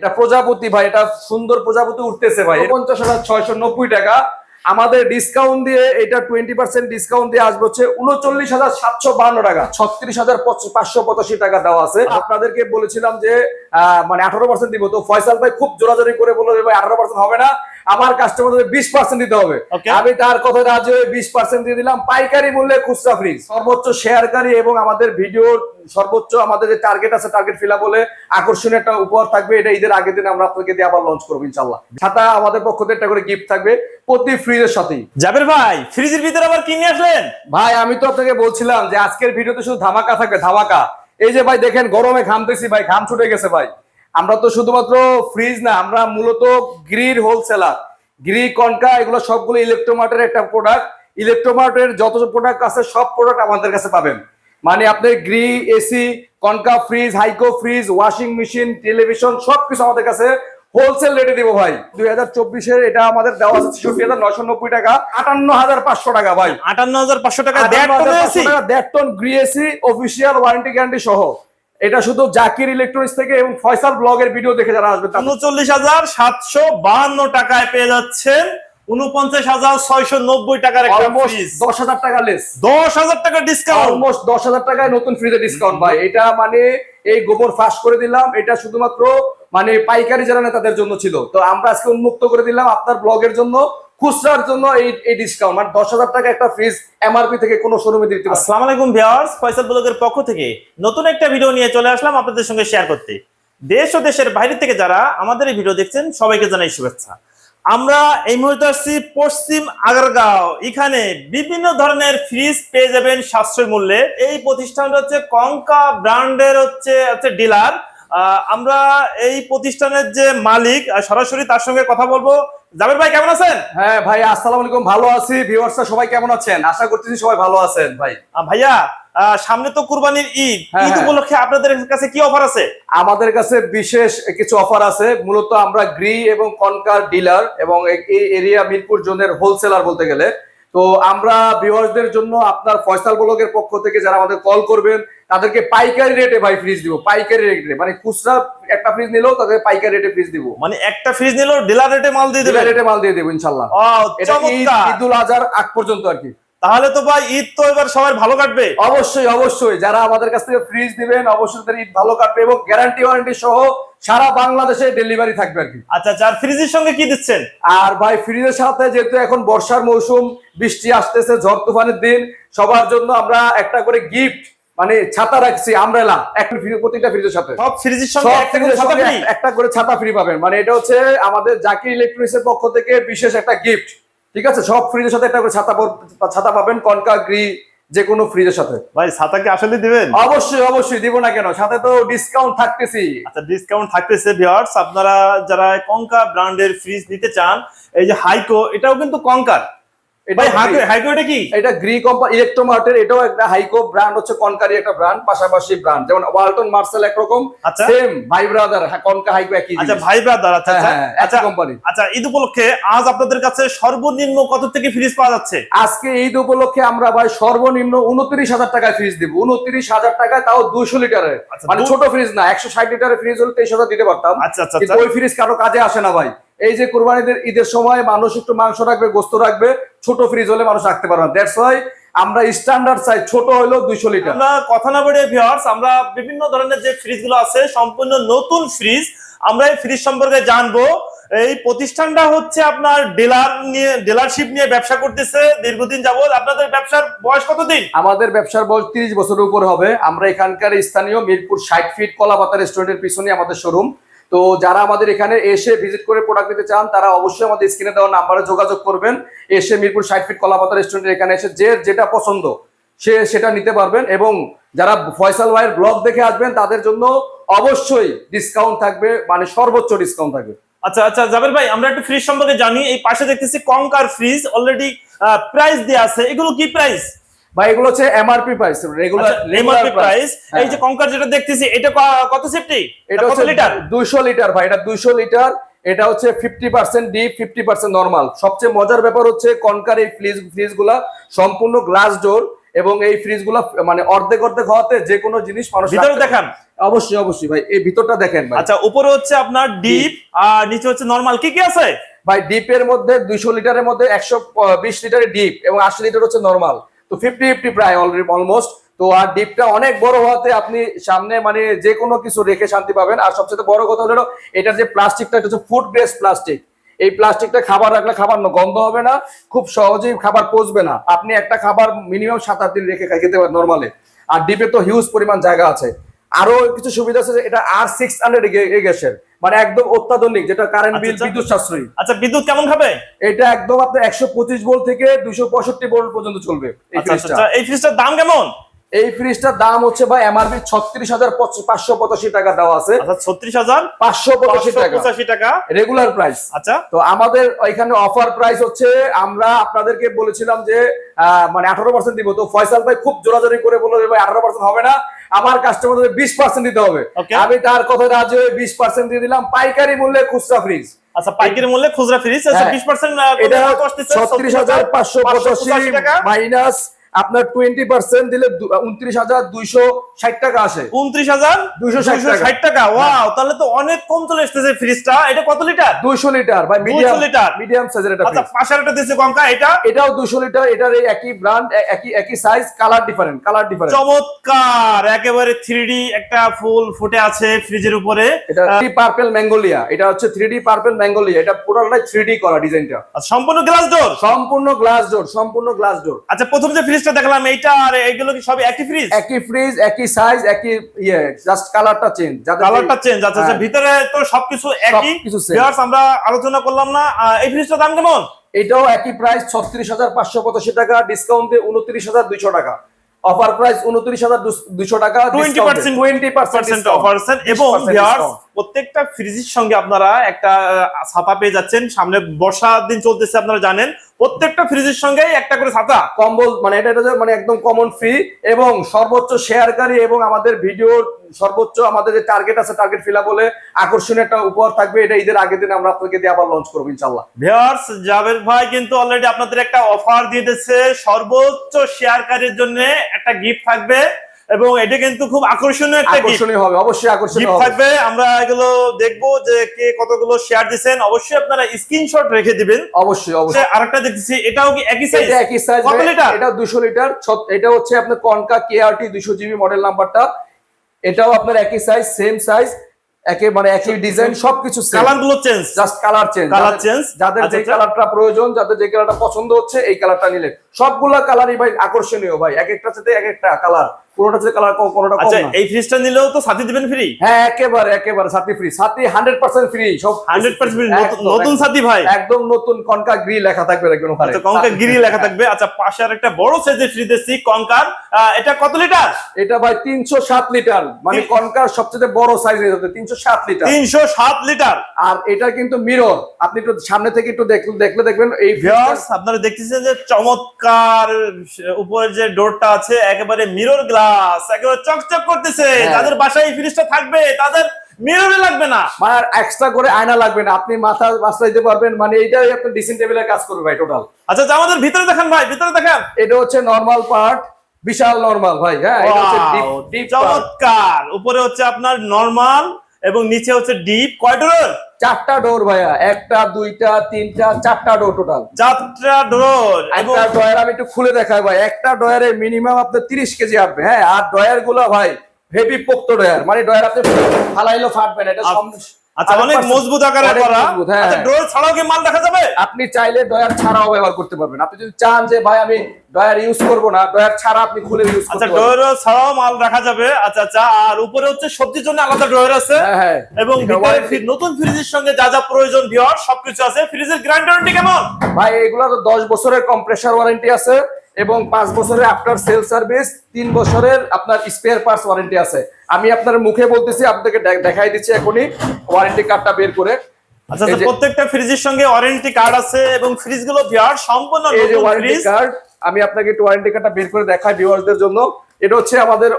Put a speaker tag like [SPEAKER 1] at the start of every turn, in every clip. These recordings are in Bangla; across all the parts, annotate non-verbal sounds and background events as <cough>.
[SPEAKER 1] এটা প্রজাপতি ভাই, এটা সুন্দর প্রজাপতি উঠতেছে ভাই। পঞ্চাশ হাজার ছয়শো নব্বই টাকা। আমাদের ডিসকাউন্ট দিয়ে এটা টোয়েন্টি পার্সেন্ট ডিসকাউন্ট দিয়ে আসবে হচ্ছে উনচল্লিশ হাজার সাতশো বান্ন টাকা। ছত্রিশ হাজার পাঁচশো পঁচাশি টাকা দেওয়া আছে। আপনাদেরকে বলেছিলাম যে মানে আঠারো পার্সেন্ট দিব। তো ফয়সাল ভাই খুব জোরাজোরি করে বলল যে, ভাই, আঠারো পার্সেন্ট হবে না। আমার কাস্টমারদের বিশ পার্সেন্ট দিতে হবে। আমি তার কথা রাজি হয়ে বিশ পার্সেন্ট দিয়ে দিলাম। পাইকারি মূল্যে খুচরা ফ্রি সর্বোচ্চ শেয়ারকারী এবং আমাদের ভিডিওর সর্বোচ্চ আমাদের যে টার্গেট আছে টার্গেট ফিল বলে আকর্ষণীয় একটা উপহার থাকবে। এটা ঈদের আগের দিন আমরা আপনাকে দিয়ে আবার লঞ্চ করব ইনশাল্লাহ ছাতা আমাদের পক্ষ থেকে একটা করে গিফট থাকবে প্রতি ফ্রিজের সাথেই।
[SPEAKER 2] জাবের ভাই ফ্রিজের ভিতরে আবার কি নিয়ে আসলেন?
[SPEAKER 1] ভাই আমি তো আপনাকে বলছিলাম যে আজকের ভিডিওতে শুধু ধামাকা থাকবে ধামাকা। এই যে ভাই দেখেন গরমে ঘামতেছি ভাই ঘাম ছুটে গেছে ভাই। আমরা তো শুধুমাত্র ফ্রিজ না আমরা মূলত গ্রির হোলসেলার গ্রি কনকা এগুলো সবগুলো ইলেকট্রোমার্টের একটা প্রোডাক্ট ইলেকট্রোমার্টের যত প্রোডাক্ট আছে সব প্রোডাক্ট আমাদের কাছে পাবেন। মানে আপনি Gree AC Konka fridge Haiko fridge washing machine television সবকিছু আমাদের কাছে হোলসেল রেটে দিব ভাই। দুই হাজার চব্বিশের এটা আমাদের দেওয়া আছে ছেষট্টি হাজার নয়শো নব্বই টাকা। আটান্ন হাজার পাঁচশো টাকা ভাই।
[SPEAKER 2] আটান্ন হাজার পাঁচশো টাকা দেড় টনে
[SPEAKER 1] ton Gree AC official warranty guarantee সহ। এটা শুধু জাকির ইলেকট্রনিক্স থেকে এবং ফয়সাল ব্লগের ভিডিও দেখে যারা আসবে তাদের-
[SPEAKER 2] উনচল্লিশ হাজার সাতশো বাহান্ন টাকায় পেয়ে যাচ্ছেন। উনপঞ্চাশ হাজার ছয়শো নব্বই টাকার
[SPEAKER 1] দশ হাজার টাকা লেস
[SPEAKER 2] দশ হাজার টাকা ডিসকাউন্ট
[SPEAKER 1] অলমোস্ট দশ হাজার টাকায় নতুন ফ্রিজে ডিসকাউন্ট ভাই। এটা মানে এই গোবর ফাঁস করে দিলাম। এটা শুধুমাত্র মানে পাইকারি যারা নেই তাদের জন্য ছিল। তো আমরা আজকে উন্মুক্ত করে দিলাম আপনার ব্লগের জন্য। খুচরার জন্য এই এই ডিসকাউন্ট মানে দশ হাজার টাকা একটা ফ্রিজ এমআরপি থেকে কোনো শোরুমে দিতে
[SPEAKER 2] আসসালামু আলাইকুম ভিউয়ার্স ফয়সাল ব্লগের পক্ষ থেকে নতুন একটা ভিডিও নিয়ে চলে আসলাম আপনাদের সঙ্গে শেয়ার করতে। দেশ ও দেশের বাইরে থেকে যারা আমাদের এই ভিডিও দেখছেন, সবাইকে জানাই শুভেচ্ছা। আমরা এই মুহূর্তে আসছি পশ্চিম আগারগাঁও। এখানে বিভিন্ন ধরনের ফ্রিজ পেয়ে যাবেন সাশ্রয় মূল্যে। এই প্রতিষ্ঠানটা হচ্ছে কঙ্কা ব্র্যান্ডের হচ্ছে হচ্ছে ডিলার আমরা এই প্রতিষ্ঠানের যে মালিক সরাসরি তার সঙ্গে কথা বলব। জাবের ভাই কেমন আছেন?
[SPEAKER 1] হ্যাঁ ভাই আসসালামু আলাইকুম। ভালো আছি। ভিউয়ার্সরা সবাই কেমন আছেন? আশা করতেছি সবাই ভালো আছেন ভাই।
[SPEAKER 2] ভাইয়া সামনে তো কুরবানির ঈদ।
[SPEAKER 1] হ্যাঁ,
[SPEAKER 2] ঈদ
[SPEAKER 1] হ্যাঁ।
[SPEAKER 2] উপলক্ষে আপনাদের কাছে কি অফার আছে?
[SPEAKER 1] আমাদের কাছে বিশেষ কিছু অফার আছে। মূলত আমরা গ্রি এবং কনকার ডিলার এবং এই এরিয়া মিরপুর জোনের হোলসেলার বলতে গেলে। তো আমরা ভিউয়ার্সদের জন্য আপনার ফয়সাল ব্লগের পক্ষ থেকে যারা আমাদের কল করবেন তাদেরকে পাইকারি রেটে ভাই ফ্রিজ দিব পাইকারি রেটে মানে খুচরা একটা ফ্রিজ নিলেও তাদের পাইকারি রেটে ফ্রিজ দিব।
[SPEAKER 2] মানে একটা ফ্রিজ নিলেও ডিলার রেটে মাল দিয়ে দেবে?
[SPEAKER 1] রেটে মাল দিয়ে দেবো ইনশাল্লাহ।
[SPEAKER 2] ও
[SPEAKER 1] এটা ঈদুল আজহার আগ পর্যন্ত আর কি।
[SPEAKER 2] তাহলে তো ভাই ঈদ তো এবার সবার ভালো কাটবে।
[SPEAKER 1] অবশ্যই অবশ্যই। যারা আমাদের কাছ থেকে ফ্রিজ দিবেন অবশ্যই তাদের ঈদ ভালো কাটবে এবং গ্যারান্টি ওয়ারেন্টি সহ সারা বাংলাদেশে ডেলিভারি থাকবে আর কি।
[SPEAKER 2] আচ্ছা আচ্ছা আর ফ্রিজের সঙ্গে কি দিচ্ছেন?
[SPEAKER 1] আর ভাই ফ্রিজের সাথে যেহেতু এখন বর্ষার মৌসুম বৃষ্টি আসতেছে ঝড় তুফানের দিন সবার জন্য আমরা একটা করে গিফট মানে ছাতা রাখছি আমরেলা একটা ফ্রি- প্রতিটা ফ্রিজের সাথে।
[SPEAKER 2] সব ফ্রিজের সঙ্গে একটা করে ছাতা?
[SPEAKER 1] এক- একটা করে ছাতা ফ্রি পাবেন। মানে এটা হচ্ছে আমাদের জাকির ইলেকট্রনিক্স এর পক্ষ থেকে বিশেষ একটা গিফট ঠিক আছে? সব ফ্রিজের সাথে একটা করে ছাতা ছাতা পাবেন কনকা গ্রি যে কোনো ফ্রিজের সাথে।
[SPEAKER 2] ভাই ছাতা কি আসলে দিবেন?
[SPEAKER 1] অবশ্যই অবশ্যই দিব না কেন? সাথে তো ডিসকাউন্ট থাকতেছি।
[SPEAKER 2] আচ্ছা ডিসকাউন্ট থাকতেছে ভিউয়ার্স আপনারা যারা কঙ্কা ব্র্যান্ডের ফ্রিজ নিতে চান এই যে হাইকো এটাও কিন্তু কঙ্কার
[SPEAKER 1] এটা
[SPEAKER 2] ভাই হাইকো
[SPEAKER 1] গ্রি।
[SPEAKER 2] হাইকো এটা কি?
[SPEAKER 1] এটা গ্রি কোম্পানি ইলেকট্রোমার্টের এটাও একটা হাইকো ব্র্যান্ড হচ্ছে কনকারি একটা ব্র্যান্ড পাশাপাশি ব্র্যান্ড যেমন ওয়ালটন মার্সেল একরকম
[SPEAKER 2] আচ্ছা।
[SPEAKER 1] সেম ভাই ব্রাদার কনকা হাইকো একই
[SPEAKER 2] আচ্ছা ভাই ব্রাদার আচ্ছা
[SPEAKER 1] হ্যাঁ,
[SPEAKER 2] আচ্ছা।
[SPEAKER 1] হ্যাঁ, কোম্পানি
[SPEAKER 2] আচ্ছা ঈদ উপলক্ষে আজ আপনাদের কাছে সর্বনিম্ন কত থেকে ফ্রিজ পাওয়া যাচ্ছে?
[SPEAKER 1] আজকে ঈদ উপলক্ষে আমরা ভাই সর্বনিম্ন উনত্রিশ হাজার টাকায় ফ্রিজ দিব। উনত্রিশ হাজার টাকায় তাও দুশো লিটারের। মানে ছোট ফ্রিজ না একশো ষাট লিটারের ফ্রিজ হলে তেইশ হাজার দিতে পারতাম।
[SPEAKER 2] আচ্ছা আচ্ছা আচ্ছা।
[SPEAKER 1] ওই ফ্রিজ কারও কাজে আসে না ভাই। এই যে কোরবানিদের ঈদের সময় মানুষ একটু মাংস রাখবে গোস্ত রাখবে ছোট ফ্রিজ হলে মানুষ রাখতে পারবে না। দ্যাটস ওয়াই আমরা স্ট্যান্ডার্ড সাইজ ছোট হলেও দুইশো লিটার
[SPEAKER 2] আমরা কথা না বলে ভিউয়ার্স আমরা বিভিন্ন ধরনের যে ফ্রিজগুলো আছে সম্পূর্ণ নতুন ফ্রিজ আমরা এই ফ্রিজ সম্পর্কে জানব। এই প্রতিষ্ঠানটা হচ্ছে আপনার ডিলার নিয়ে ডিলারশিপ নিয়ে ব্যবসা করতেছে দীর্ঘদিন যাবত আপনাদের ব্যবসার বয়স কতদিন?
[SPEAKER 1] আমাদের ব্যবসার বয়স তিরিশ বছরের উপর হবে। আমরা এখানকার স্থানীয় মিরপুর ষাট ফিট কলাপাতা রেস্টুরেন্টের পিছনে আমাদের শোরুম তো যারা আমাদের এখানে এসে ভিজিট করে প্রোডাক্ট নিতে চান, তারা অবশ্যই আমাদের স্ক্রিনে দেওয়া নাম্বারে যোগাযোগ করবেন। এসে মিরপুর ষাট ফিট কলাপাতা রেস্টুরেন্টের এখানে এসে যে যেটা পছন্দ, সে সেটা নিতে পারবেন এবং যারা ফয়সাল ভাইয়ের ব্লগ দেখে আসবেন, তাদের জন্য অবশ্যই ডিসকাউন্ট থাকবে মানে সর্বোচ্চ ডিসকাউন্ট থাকবে।
[SPEAKER 2] আচ্ছা আচ্ছা জাবের ভাই, আমরা একটু ফ্রিজ সম্পর্কে জানি, এই পাশে দেখতেছি কঙ্কার ফ্রিজ অলরেডি প্রাইস দেওয়া আছে। এগুলো কি প্রাইস
[SPEAKER 1] ভাই এগুলো হচ্ছে MRP price regular
[SPEAKER 2] MRP price
[SPEAKER 1] হ্যাঁ।
[SPEAKER 2] এই যে কঙ্কার যেটা দেখতেছি এটা কত সেফটি
[SPEAKER 1] এটা
[SPEAKER 2] কত লিটার
[SPEAKER 1] দুইশো লিটার ভাই এটা দুইশো লিটার এটা হচ্ছে fifty percent deep fifty percent normal সবচেয়ে মজার ব্যাপার হচ্ছে কনকার এই ফ্রিজ ফ্রিজগুলা সম্পূর্ণ গ্লাস ডোর এবং এই ফ্রিজগুলো মানে অর্ধেক অর্ধেক হওয়াতে যে কোনো জিনিস মানুষ
[SPEAKER 2] ভিতরে দেখান।
[SPEAKER 1] অবশ্যই অবশ্যই ভাই এই ভিতরটা দেখেন ভাই।
[SPEAKER 2] আচ্ছা উপরে হচ্ছে আপনার ডিপ আর নিচে হচ্ছে নরমাল কি কি আছে?
[SPEAKER 1] ভাই ডিপের মধ্যে দুইশো লিটারের মধ্যে একশো বিশ লিটারের ডিপ এবং আশি লিটার হচ্ছে নর্মাল তো ফিফটি ফিফটি প্রায় অলরেডি অলমোস্ট তো আর ডিপটা অনেক বড় হওয়াতে আপনি সামনে মানে যে কোনো কিছু রেখে শান্তি পাবেন। আর সবচেয়ে বড় কথা হলো এটার যে প্লাস্টিকটা এটা হচ্ছে ফুড গ্রেস প্লাস্টিক এই প্লাস্টিকটা খাবার রাখলে খাবার গন্ধ হবে না, খুব সহজেই খাবার পচবে না। আপনি একটা খাবার মিনিমাম সাত আট দিন রেখে খেতে পারেন নর্মালি আর ডিপে তো হিউজ পরিমাণ জায়গা আছে। আরও কিছু সুবিধা আছে এটা আর সিক্স হান্ড্রেড গ্যাসের মানে একদম অত্যাধুনিক যেটা কারেন্ট
[SPEAKER 2] আচ্ছা,
[SPEAKER 1] বিল
[SPEAKER 2] আচ্ছা।
[SPEAKER 1] বিদ্যুৎ সাশ্রয়ী।
[SPEAKER 2] আচ্ছা বিদ্যুৎ কেমন খাবে?
[SPEAKER 1] এটা একদম আপনার একশো পঁচিশ ভোল্ট থেকে দুশো পঁয়ষট্টি ভোল্ট পর্যন্ত চলবে এই
[SPEAKER 2] আচ্ছা আচ্ছা,
[SPEAKER 1] ফ্রিজটা
[SPEAKER 2] এই ফ্রিজটার দাম কেমন?
[SPEAKER 1] এই ফ্রিজটার দাম হচ্ছে ভাই এমআরপি ছত্রিশ হাজার পাঁচশো পঁচাশি টাকা দেওয়া আছে।
[SPEAKER 2] ছত্রিশ হাজার
[SPEAKER 1] পাঁচশো পঁচাশি টাকা।
[SPEAKER 2] পঁচাশি টাকা।
[SPEAKER 1] রেগুলার প্রাইস
[SPEAKER 2] আচ্ছা।
[SPEAKER 1] তো আমাদের এখানে অফার প্রাইস হচ্ছে আমরা আপনাদেরকে বলেছিলাম যে মানে আঠারো পার্সেন্ট দিব। তো ফয়সাল ভাই খুব জোরাজোরি করে বলল ভাই আঠারো পার্সেন্ট হবে না। আমার কাস্টমারদের বিশ পার্সেন্ট দিতে হবে. আমি তার কথা রাজি হয়ে বিশ পার্সেন্ট দিয়ে দিলাম পাইকারি মূল্যে খুচরা ফ্রিজ
[SPEAKER 2] আচ্ছা পাইকারি মূল্যে খুচরা ফ্রিজ আচ্ছা
[SPEAKER 1] হ্যাঁ।
[SPEAKER 2] বিশ পার্সেন্ট
[SPEAKER 1] এটা ছত্রিশ হাজার পাঁচশো পঁচাশি
[SPEAKER 2] টাকা
[SPEAKER 1] মাইনাস আপনার টোয়েন্টি পার্সেন্ট দিলে উনত্রিশ হাজার দুইশো ষাট টাকা আসে।
[SPEAKER 2] উনত্রিশ হাজার
[SPEAKER 1] 260 টাকা।
[SPEAKER 2] ষাট টাকা। ওয়াও তাহলে তো অনেক কম চলে এসেছে ফ্রিজটা এটা কত লিটার?
[SPEAKER 1] দুইশো লিটার। বা মিডিয়াম
[SPEAKER 2] লিটার।
[SPEAKER 1] মিডিয়াম সাইজের এটা
[SPEAKER 2] আচ্ছা
[SPEAKER 1] fridge।
[SPEAKER 2] পাশের একটা দিচ্ছে কঙ্কা এটা?
[SPEAKER 1] এটাও দুশো লিটার এটার এই একই ব্র্যান্ড একই একই size colour different colour different
[SPEAKER 2] চমৎকার! একেবারে থ্রি একটা ফুল ফুটে আছে ফ্রিজের উপরে।
[SPEAKER 1] এটা থ্রি পার্পেল ম্যাঙ্গোলিয়া এটা হচ্ছে থ্রি ডি পার্পেল ম্যাঙ্গোলিয়া এটা পুরোটাই থ্রি ডি করা ডিজাইনটা
[SPEAKER 2] সম্পূর্ণ গ্লাস ডোর
[SPEAKER 1] সম্পূর্ণ গ্লাস ডোর সম্পূর্ণ গ্লাস ডোর
[SPEAKER 2] আচ্ছা প্রথম যে ফ্রিজটা দেখলাম এইটা আর এগুলো কি সবই একই ফ্রিজ
[SPEAKER 1] একই ফ্রিজ একই সাইজ একই ইয়ে জাস্ট কালারটা চেঞ্জ
[SPEAKER 2] কালারটা চেঞ্জ আচ্ছা আচ্ছা
[SPEAKER 1] হ্যাঁ।
[SPEAKER 2] ভিতরে তো সবকিছু একই।
[SPEAKER 1] সবকিছু
[SPEAKER 2] আমরা আলোচনা করলাম না। এই ফ্রিজটার দাম কেমন?
[SPEAKER 1] এটাও একই প্রাইস ছত্রিশ হাজার পাঁচশো পঁচাশি টাকা ডিসকাউন্ট দিয়ে উনত্রিশ হাজার দুইশো টাকা। অফার প্রাইস উনত্রিশ হাজার দুইশো টাকা
[SPEAKER 2] 20%
[SPEAKER 1] টোয়েন্টি
[SPEAKER 2] পার্সেন্ট অফ পার্সেন্ট এবং প্রত্যেকটা ফ্রিজের সঙ্গে আপনারা একটা ছাতা পেয়ে যাচ্ছেন। সামনে বর্ষার দিন চলতেছে আপনারা জানেন। প্রত্যেকটা ফ্রিজের সঙ্গে একটা করে ছাতা।
[SPEAKER 1] কম্বল মানে এটা এটা মানে একদম কমন ফ্রি এবং সর্বোচ্চ শেয়ারকারী এবং আমাদের ভিডিওর সর্বোচ্চ আমাদের যে টার্গেট আছে টার্গেট ফিল বলে আকর্ষণীয় একটা উপহার থাকবে। এটা ঈদের আগের দিন আমরা আপনাদেরকে দিয়ে আবার লঞ্চ করব ইনশাল্লাহ
[SPEAKER 2] ভিউয়ার্স, জাভেদ ভাই কিন্তু অলরেডি আপনাদের একটা অফার দিয়ে দিচ্ছে সর্বোচ্চ শেয়ারকারীর জন্য একটা গিফট থাকবে। এবং এটা কিন্তু খুব আকর্ষণীয় একটা
[SPEAKER 1] আকর্ষণীয় হবে অবশ্যই আকর্ষণীয় হবে।
[SPEAKER 2] থাকবে আমরা এগুলো দেখব যে কে কতগুলো শেয়ার দিচ্ছেন অবশ্যই আপনারা স্ক্রিনশট রেখে দিবেন।
[SPEAKER 1] অবশ্যই অবশ্যই।
[SPEAKER 2] আরেকটা দেখতেছি এটাও কি একই সাইজ
[SPEAKER 1] এটা একই সাইজ
[SPEAKER 2] কত লিটার?
[SPEAKER 1] এটা দুশো লিটার এটা হচ্ছে আপনার কনকা কেআরটি দুশো জিবি মডেল নাম্বারটা এটাও আপনার একই সাইজ সেম সাইজ একে মানে একই ডিজাইন সবকিছু
[SPEAKER 2] কালারগুলো change
[SPEAKER 1] just colour change
[SPEAKER 2] colour change
[SPEAKER 1] যাদের
[SPEAKER 2] আচ্ছা,
[SPEAKER 1] যে
[SPEAKER 2] আচ্ছা।
[SPEAKER 1] কালারটা প্রয়োজন যাদের যে কালারটা পছন্দ হচ্ছে এই কালারটা নিলে সবগুলা কালারই ভাই আকর্ষণীয় ভাই এক একটা সাথে এক একটা কালার কোনোটা কালার কোনোটা কম
[SPEAKER 2] আচ্ছা এই ফ্রিজটা নিলেও তো সাথে দিবেন ফ্রি
[SPEAKER 1] হ্যাঁ একেবারে একেবারে সাথী ফ্রি সাথী ফ্রি সব
[SPEAKER 2] নতুন সাথী ভাই।
[SPEAKER 1] একদম নতুন কনকা গ্রি লেখা থাকবে ওখানে
[SPEAKER 2] আচ্ছা গিরি লেখা থাকবে। আচ্ছা পাশে আর একটা বড় সাইজের এটা কত লিটার
[SPEAKER 1] এটা ভাই তিনশো সাত লিটার মানে কনকার সবচেয়ে বড় সাইজ লিটার
[SPEAKER 2] তিনশো সাত লিটার
[SPEAKER 1] আর এটা কিন্তু মিরর আপনি একটু সামনে থেকে একটু দেখ- দেখলে দেখবেন এই
[SPEAKER 2] ভিউয়ার্স আপনারা দেখতেছেন যে চমৎকার উপরের যে ডোরটা আছে একেবারে মিরর গ্লাস একেবারে চকচক করতেছে।
[SPEAKER 1] হ্যাঁ।
[SPEAKER 2] যাদের বাসায় এই ফ্রিজটা থাকবে তাদের মিররে লাগবে না।
[SPEAKER 1] এক্সট্রা করে আয়না লাগবে না। আপনি মাথা বাঁচতে পারবেন মানে এইটাই আপনার ডিসিন টেবিলের কাজ করবে ভাই টোটাল
[SPEAKER 2] আচ্ছা আমাদের ভিতরে দেখেন ভাই ভিতরে দেখেন।
[SPEAKER 1] এটা হচ্ছে নর্মাল পার্ট বিশাল নর্মাল ভাই হ্যাঁ? এটা হচ্ছে ডিপ
[SPEAKER 2] চমৎকার। উপরে হচ্ছে আপনার নরমাল এবং নিচে হচ্ছে ডিপ কয় ডোর
[SPEAKER 1] চারটা ডোর ভাইয়া। একটা দুইটা তিনটা চারটা ডোর টোটাল
[SPEAKER 2] চারটা ডোর
[SPEAKER 1] একটা ডয়ার আমি একটু খুলে দেখাই ভাই। একটা ডয়ারে মিনিমাম আপনার তিরিশ কেজি আসবে হ্যাঁ? আর ডয়ারগুলো ভাই হেভি পোক্ত ডয়ার মানে ডয়ার আপনি ফালাইলো ফাটবে না এটা
[SPEAKER 2] আচ্ছা অনেক মজবুত আকারে করা।
[SPEAKER 1] হ্যাঁ।
[SPEAKER 2] আচ্ছা ডোর ছাড়াও কি মাল দেখা যাবে?
[SPEAKER 1] আপনি চাইলে ডয়ার ছাড়াও ব্যবহার করতে পারবেন। আপনি যদি চান যে ভাই আমি ডয়ার ইউজ করব না ডয়ার ছাড়া আপনি খুলে ইউজ
[SPEAKER 2] আচ্ছা
[SPEAKER 1] করতে
[SPEAKER 2] ছাড়াও মাল রাখা যাবে। আচ্ছা আচ্ছা আর উপরে হচ্ছে সবজির জন্য আলাদা ড্রয়ার আছে।
[SPEAKER 1] হ্যাঁ হ্যাঁ।
[SPEAKER 2] এবং ভিতরে নতুন ফ্রিজের সঙ্গে যা যা প্রয়োজন সবকিছু আছে। ফ্রিজের গ্যারান্টি কেমন?
[SPEAKER 1] ভাই এগুলো তো দশ বছরের কম্প্রেসার ওয়ারেন্টি আছে। এবং পাঁচ বছরের আফটার সেল সার্ভিস তিন বছরের আপনার স্পেয়ার পার্টস ওয়ারেন্টি আছে। আমি আপনার মুখে বলতেছি আপনাকে দেখাই দিচ্ছি এখনই ওয়ারেন্টি কার্ডটা বের করে।
[SPEAKER 2] আচ্ছা আচ্ছা, প্রত্যেকটা ফ্রিজের সঙ্গে ওয়ারেন্টি কার্ড আছে এবং সম্পূর্ণ
[SPEAKER 1] এই যে ওয়ারেন্টি কার্ড আমি আপনাকে একটু ওয়ারেন্টি কার্ডটা বের করে দেখাই ভিউয়ারদের জন্য। এটা হচ্ছে আমাদের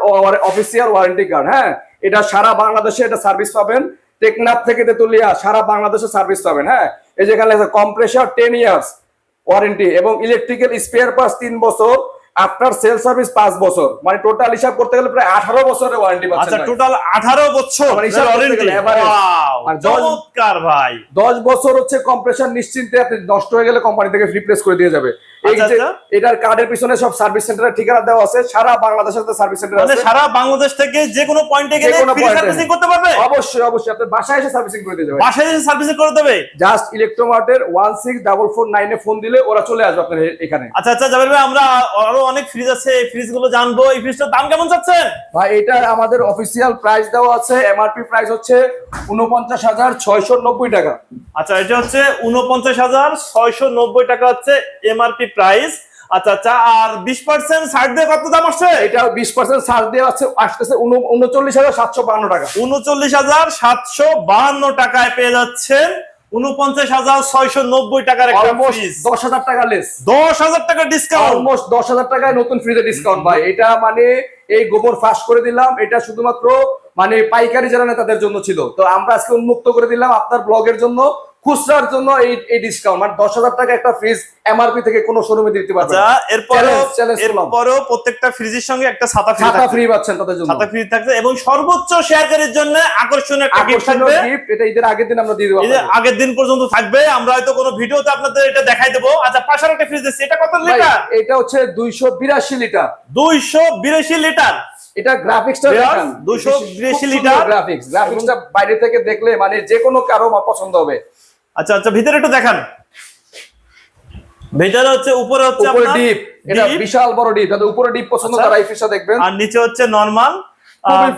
[SPEAKER 1] অফিসিয়াল ওয়ারেন্টি কার্ড হ্যাঁ? এটা সারা বাংলাদেশে এটা সার্ভিস পাবেন। টেকনাফ থেকে তেতুলিয়া সারা বাংলাদেশে সার্ভিস পাবেন হ্যাঁ? এই যেখানে কম্প্রেসার টেন ইয়ার্স ওয়ারেন্টি এবং ইলেকট্রিক্যাল স্পেয়ার পার্টস তিন বছর আফটার সেল সার্ভিস পাঁচ বছর। মানে টোটাল হিসাব করতে গেলে প্রায় আঠারো বছরের ওয়ারেন্টি
[SPEAKER 2] আচ্ছা টোটাল আঠারো বছর
[SPEAKER 1] দশ-
[SPEAKER 2] চমৎকার ভাই।
[SPEAKER 1] দশ বছর হচ্ছে কম্প্রেশন নিশ্চিন্তে আপনি নষ্ট হয়ে গেলে কোম্পানি থেকে রিপ্লেস করে দিয়ে যাবে।
[SPEAKER 2] আচ্ছা, আচ্ছা।
[SPEAKER 1] এটার কার্ডের পিছনে সব সার্ভিস সেন্টারের ঠিকানা দেওয়া আছে। সারা বাংলাদেশের সার্ভিস সেন্টার
[SPEAKER 2] মানে
[SPEAKER 1] আছে।
[SPEAKER 2] সারা বাংলাদেশ থেকে যে কোনো পয়েন্টে গেলে ফ্রি সার্ভিসিং করতে পারবে?
[SPEAKER 1] অবশ্যই অবশ্যই। আপনার বাসায় এসে সার্ভিসিং করে দিয়ে যাবে
[SPEAKER 2] বাসায় এসে সার্ভিসিং করে দেবে?
[SPEAKER 1] জাস্ট ইলেকট্রোমার্টের ওয়ান সিক্স ডাবল ফোর নাইনে ফোন দিলে ওরা চলে আসবে আপনার এখানে।
[SPEAKER 2] আচ্ছা আচ্ছা জাবের ভাই আমরা আরও অনেক ফ্রিজ আছে। এই জানব। এই ফ্রিজটার দাম কেমন চাচ্ছেন?
[SPEAKER 1] ভাই এটা আমাদের অফিসিয়াল প্রাইস দেওয়া আছে। এমআরপি প্রাইস হচ্ছে উনপঞ্চাশ হাজার ছয়শো নব্বই টাকা।
[SPEAKER 2] আচ্ছা এটা হচ্ছে উনপঞ্চাশ হাজার ছয়শো নব্বই টাকা হচ্ছে এমআরপি প্রাইস আচ্ছা আচ্ছা আর বিশ পার্সেন্ট ছাড় দিয়ে কত দাম আসছে?
[SPEAKER 1] এটা বিশ পার্সেন্ট ছাড় আছে আসতেছে উনচল্লিশ হাজার সাতশো টাকা।
[SPEAKER 2] উনচল্লিশ হাজার সাতশো বাহান্ন টাকায় পেয়ে যাচ্ছেন উনপঞ্চাশ হাজার ছয়শো নব্বই টাকার একটা ফ্রিজ
[SPEAKER 1] দশ হাজার টাকা লেস
[SPEAKER 2] দশ হাজার টাকা ডিসকাউন্ট
[SPEAKER 1] অলমোস্ট দশ হাজার টাকায় নতুন ফ্রিজে ডিসকাউন্ট ভাই। এটা মানে এই গোবর ফাঁস করে দিলাম। এটা শুধুমাত্র মানে পাইকারি যারা নেই তাদের জন্য ছিল। তো আমরা আজকে উন্মুক্ত করে দিলাম আপনার ব্লগের জন্য। খুচরার জন্য এই এই ডিসকাউন্ট মানে দশ হাজার টাকা একটা ফ্রিজ এমআরপি থেকে কোনো শোরুমে দিতে পারবে
[SPEAKER 2] আচ্ছা। এরপরেও প্রত্যেকটা ফ্রিজের সঙ্গে একটা ছাতা ফ্রি
[SPEAKER 1] ছাতা ফ্রি পাচ্ছেন তাদের জন্য।
[SPEAKER 2] ছাতা ফ্রি থাকছে এবং সর্বোচ্চ শেয়ারকারীর জন্য আকর্ষণীয় একটা গিফট থাকবে।
[SPEAKER 1] এটা ঈদের আগের দিন আমরা দিয়ে দেবো
[SPEAKER 2] আগের দিন পর্যন্ত থাকবে আমরা হয়তো কোনো ভিডিওতে আপনাদের এটা দেখাই দেবো। আচ্ছা পাশের একটা ফ্রিজ দিচ্ছি এটা কত লিটার
[SPEAKER 1] এটা হচ্ছে দুইশো বিরাশি লিটার
[SPEAKER 2] দুইশো বিরাশি লিটার
[SPEAKER 1] এটা গ্রাফিক্সটা
[SPEAKER 2] Yes,
[SPEAKER 1] দেখান।
[SPEAKER 2] 282 লিটার।
[SPEAKER 1] গ্রাফিক্স গ্রাফিক্সটা বাইরে থেকে দেখলে মানে যে কোনো কারও পছন্দ হবে।
[SPEAKER 2] আচ্ছা আচ্ছা ভিতরে একটু দেখান। ভিতরে হচ্ছে উপরে হচ্ছে
[SPEAKER 1] উপরে ডিপ এটা বিশাল বড় ডিপ যাদের উপরে ডিপ পছন্দ
[SPEAKER 2] আচ্ছা।
[SPEAKER 1] তারা এই ফিশটা দেখবেন।
[SPEAKER 2] আর নিচে হচ্ছে নরমাল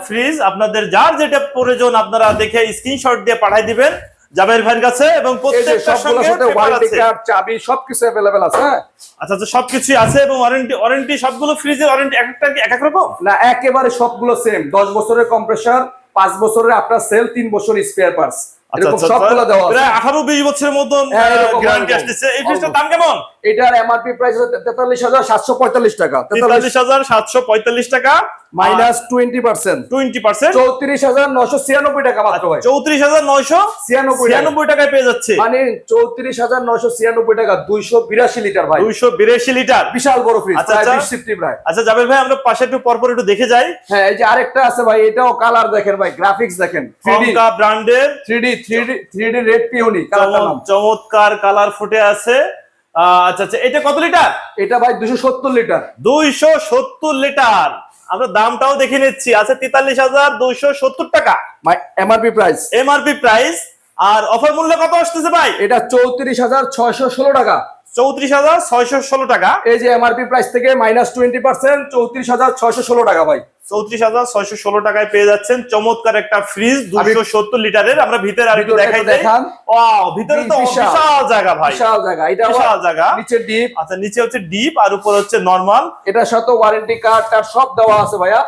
[SPEAKER 2] ফ্রিজ আপনাদের যার যেটা প্রয়োজন আপনারা দেখে স্ক্রিনশট দিয়ে পাঠাই দিবেন। জাবের ভাইয়ের কাছে এবং
[SPEAKER 1] এই যে
[SPEAKER 2] প্রত্যেকটার
[SPEAKER 1] সবগুলোর
[SPEAKER 2] সঙ্গে
[SPEAKER 1] সাথে
[SPEAKER 2] paper
[SPEAKER 1] ওয়ারেন্টি
[SPEAKER 2] আছে।
[SPEAKER 1] কার্ড চাবি সবকিছু अवेलेबल আছে হ্যাঁ
[SPEAKER 2] আচ্ছা আচ্ছা সবকিছুই আছে এবং ওয়ারেন্টি ওয়ারেন্টি সবগুলো ফ্রিজের ওয়ারেন্টি এক একটা কি এক এক রকম
[SPEAKER 1] না একেবারে সবগুলো সেম 10 বছরের কম্প্রেসার 5 বছরের আপনার সেল 3 বছর স্পেয়ার পার্টস
[SPEAKER 2] আচ্ছা
[SPEAKER 1] এরকম
[SPEAKER 2] আচ্ছা
[SPEAKER 1] সবগুলো দেওয়া আছে
[SPEAKER 2] প্রায় আঠারো বিশ বছরের মতন
[SPEAKER 1] হ্যাঁ, এরকম,
[SPEAKER 2] গ্যারান্টি
[SPEAKER 1] এরকম।
[SPEAKER 2] আসতেছে এই ফ্রিজটার
[SPEAKER 1] Almost.
[SPEAKER 2] দাম কেমন
[SPEAKER 1] এটার এমআরপি প্রাইস হচ্ছে 43745 টাকা 43
[SPEAKER 2] তেতাল্লিশ হাজার সাতশো পঁয়তাল্লিশ টাকা
[SPEAKER 1] মাইনাস 20%
[SPEAKER 2] টোয়েন্টি পার্সেন্ট।
[SPEAKER 1] 34996 টাকা মাত্র ভাই।
[SPEAKER 2] চৌত্রিশ হাজার নয়শো
[SPEAKER 1] 96 টাকা।
[SPEAKER 2] ছিয়ানব্বই টাকায় পেয়ে যাচ্ছে।
[SPEAKER 1] মানে 34996 টাকা 282 লিটার ভাই।
[SPEAKER 2] দুইশো বিরাশি লিটার।
[SPEAKER 1] বিশাল বড় ফ্রিজ
[SPEAKER 2] আচ্ছা,
[SPEAKER 1] প্রায়
[SPEAKER 2] আচ্ছা।
[SPEAKER 1] 20 সিফটি প্রায়।
[SPEAKER 2] আচ্ছা জাবের ভাই আমরা পাশে একটু পরপর একটু দেখে যাই।
[SPEAKER 1] হ্যাঁ এই যে আরেকটা আছে ভাই এটাও কালার দেখেন ভাই গ্রাফিক্স দেখেন 3D
[SPEAKER 2] ফর্মকা ব্র্যান্ডের
[SPEAKER 1] 3D 3D 3D red peony
[SPEAKER 2] চমৎকার কালার ফুটে আছে। আচ্ছা আচ্ছা এটা কত লিটার?
[SPEAKER 1] এটা ভাই 270 লিটার।
[SPEAKER 2] দুইশো সত্তর লিটার। আমরা দামটাও দেখে নিচ্ছি আছে তেতাল্লিশ হাজার দুইশো সত্তর টাকা।
[SPEAKER 1] এমআরপি প্রাইস
[SPEAKER 2] এমআরপি প্রাইস আর অফার মূল্য কত আসতেছে ভাই?
[SPEAKER 1] এটা 34616 টাকা।
[SPEAKER 2] চৌত্রিশ হাজার ছয়শো ষোলো টাকা।
[SPEAKER 1] এই যে এমআরপি প্রাইস থেকে মাইনাস 20% 34616 টাকা ভাই।
[SPEAKER 2] চৌত্রিশ হাজার ছয়শো ষোলো টাকায় পেয়ে যাচ্ছেন চমৎকার একটা ফ্রিজ দুশো সত্তর লিটারের আমরা ভিতরে আর একটু দেখাই
[SPEAKER 1] দেখান।
[SPEAKER 2] ভিতরে তো
[SPEAKER 1] বিশাল।
[SPEAKER 2] বিশাল জায়গা ভাই।
[SPEAKER 1] বিশাল জায়গা। এটা
[SPEAKER 2] বিশাল জায়গা।
[SPEAKER 1] নিচে ডিপ
[SPEAKER 2] আচ্ছা নিচে হচ্ছে ডিপ আর উপর হচ্ছে নরমাল
[SPEAKER 1] এটার সাথে ওয়ারেন্টি কার্ড সব দেওয়া আছে ভাইয়া।